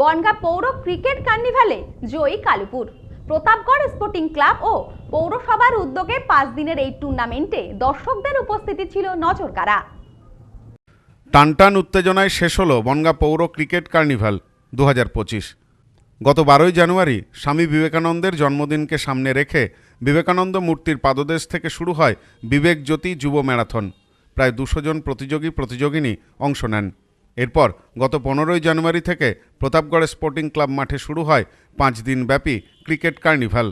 বনগা পৌর ক্রিকেট কার্নিভালে জয়ী কালুপুর। প্রতাপগড় স্পোর্টিং ক্লাব ও পৌরসভার উদ্যোগে পাঁচ দিনের এই টুর্নামেন্টে দর্শকদের উপস্থিতি ছিল নজরকাড়া। টানটান উত্তেজনায় শেষ হলো বনগা পৌর ক্রিকেট কার্নিভাল দু হাজার পঁচিশ। গত বারোই জানুয়ারি স্বামী বিবেকানন্দের জন্মদিনকে সামনে রেখে বিবেকানন্দ মূর্তির পাদদেশ থেকে শুরু হয় বিবেক জ্যোতি যুব ম্যারাথন। প্রায় দুশো জন প্রতিযোগী প্রতিযোগিনী অংশ নেন। এরপর গত পনেরোই জানুয়ারি থেকে প্রতাপগড় স্পোর্টিং ক্লাব মাঠে শুরু হয় পাঁচ দিন ব্যাপী ক্রিকেট কার্নিভাল।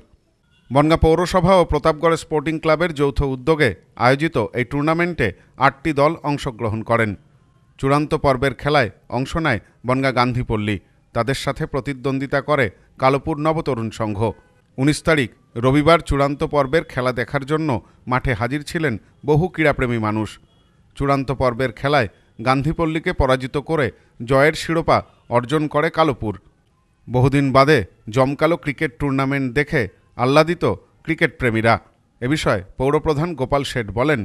বনগা পৌরসভা ও প্রতাপগড় স্পোর্টিং ক্লাবের যৌথ উদ্যোগে আয়োজিত এই টুর্নামেন্টে আটটি দল অংশগ্রহণ করেন। চূড়ান্ত পর্বের খেলায় অংশ নেয় বনগা গান্ধীপল্লী। তাদের সাথে প্রতিদ্বন্দ্বিতা করে কালোপুর নবতরুণ সংঘ। উনিশ তারিখ, রবিবার চূড়ান্ত পর্বের খেলা দেখার জন্য মাঠে হাজির ছিলেন বহু ক্রীড়াপ্রেমী মানুষ। চূড়ান্ত পর্বের খেলায় গান্ধীপল্লীকে পরাজিত করে জয়ের শিরোপা অর্জন করে কালোপুর। বহুদিন বাদে জমকালো ক্রিকেট টুর্নামেন্ট দেখে আহ্লাদিত ক্রিকেট প্রেমীরা। এ বিষয়ে পৌরপ্রধান গোপাল শেঠ বলেন,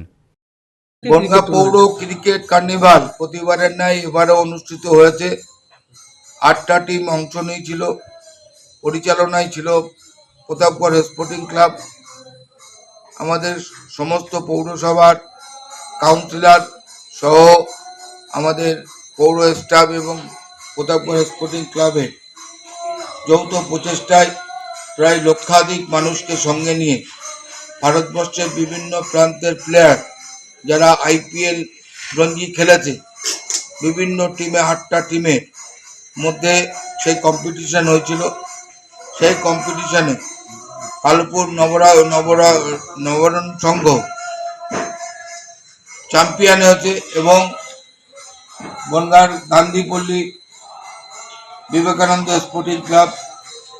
বনগা পৌর ক্রিকেট কার্নিভাল প্রতিবারের ন্যায় এবারে অনুষ্ঠিত হয়েছে। আটটা টিম অংশ নিয়েছিল, পরিচালনায় ছিল প্রতাপগড় স্পোর্টিং ক্লাব, আমাদের সমস্ত পৌরসভার কাউন্সিলর সহ আমাদের পৌর স্টাফ এবং প্রতাপগড় স্পোর্টিং ক্লাবের যৌথ প্রচেষ্টায় প্রায় লক্ষাধিক মানুষকে সঙ্গে নিয়ে ভারতবর্ষের বিভিন্ন প্রান্তের প্লেয়ার যারা আইপিএল রঞ্জি খেলেছে, বিভিন্ন টিমে আটটা টিমের মধ্যে সেই কম্পিটিশান হয়েছিল। সেই কম্পিটিশানে কালপুর নবরা নবরা, নবরণ সংঘ চ্যাম্পিয়ন হয়েছে এবং বনগার Gandhipalli Vivekananda sporting club,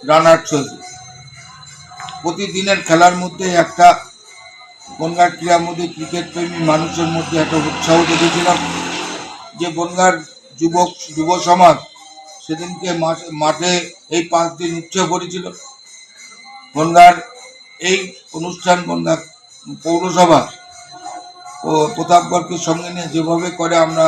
runners হয়েছে প্রতিদিনের খেলার মধ্যে একটা বনগার ক্রীড়ার মধ্যে ক্রিকেট প্রেমী মানুষের মধ্যে একটা উৎসাহ দেখেছিলাম যে বনগাঁর যুবক, যুব সমাজ সেদিনকে মাঠে- এই পাঁচ দিন উৎসব করেছিল বনগার এই অনুষ্ঠান বনগা পৌরসভা ও প্রতাপগড়কে সঙ্গে নিয়ে যেভাবে করে আমরা